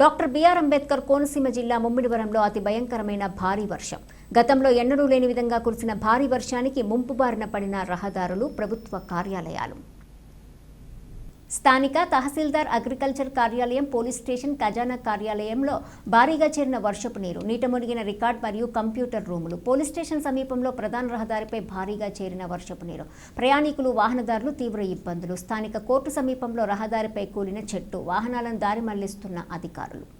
Doctor BR Ambedkar Konaseema జిల్లా ముమ్మిడివరంలో అతి భయంకరమైన భారీ వర్షం. గతంలో ఎన్నడూ లేని విధంగా కురిసిన భారీ వర్షానికి ముంపు బారిన పడిన రహదారులు ప్రభుత్వ కార్యాలయాలు. స్థానిక తహసీల్దార్ అగ్రికల్చర్ కార్యాలయం పోలీస్ స్టేషన్ ఖజానా కార్యాలయంలో భారీగా చేరిన వర్షపు నీరు నీట మునిగిన రికార్డ్ మరియు కంప్యూటర్ రూములు. పోలీస్ స్టేషన్ సమీపంలో ప్రధాన రహదారిపై భారీగా చేరిన వర్షపు నీరు. ప్రయాణికులు వాహనదారులు తీవ్ర ఇబ్బందులు. స్థానిక కోర్టు సమీపంలో రహదారిపై కూలిన చెట్టు వాహనాలను దారి మళ్ళిస్తున్న అధికారులు.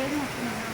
Bueno.